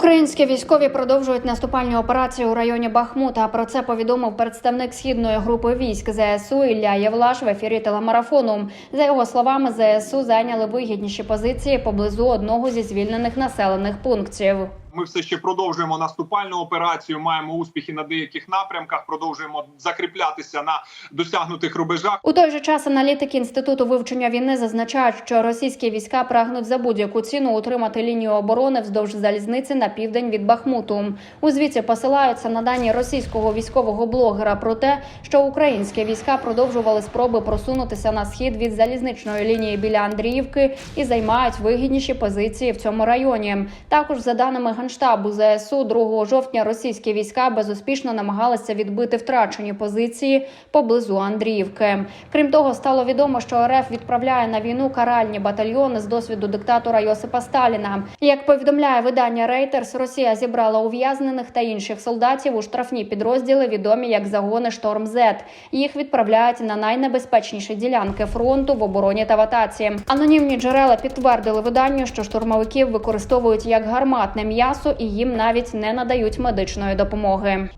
Українські військові продовжують наступальні операції у районі Бахмута. Про це повідомив представник східної групи військ ЗСУ Ілля Євлаш в ефірі телемарафону. За його словами, ЗСУ зайняли вигідніші позиції поблизу одного зі звільнених населених пунктів. Ми все ще продовжуємо наступальну операцію. Маємо успіхи на деяких напрямках. Продовжуємо закріплятися на досягнутих рубежах. У той же час аналітики інституту вивчення війни зазначають, що російські війська прагнуть за будь-яку ціну утримати лінію оборони вздовж залізниці на південь від Бахмуту. У звіті посилаються на дані російського військового блогера про те, що українські війська продовжували спроби просунутися на схід від залізничної лінії біля Андріївки і займають вигідніші позиції в цьому районі. Також за даними генштабу ЗСУ, 2 жовтня російські війська безуспішно намагалися відбити втрачені позиції поблизу Андріївки. Крім того, стало відомо, що РФ відправляє на війну каральні батальйони з досвіду диктатора Йосипа Сталіна. Як повідомляє видання Reuters, Росія зібрала ув'язнених та інших солдатів у штрафні підрозділи, відомі як загони Шторм З. Їх відправляють на найнебезпечніші ділянки фронту в обороні та в. Анонімні джерела підтвердили виданню, що штурмовиків використовують як гарматне м'ясо і їм навіть не надають медичної допомоги.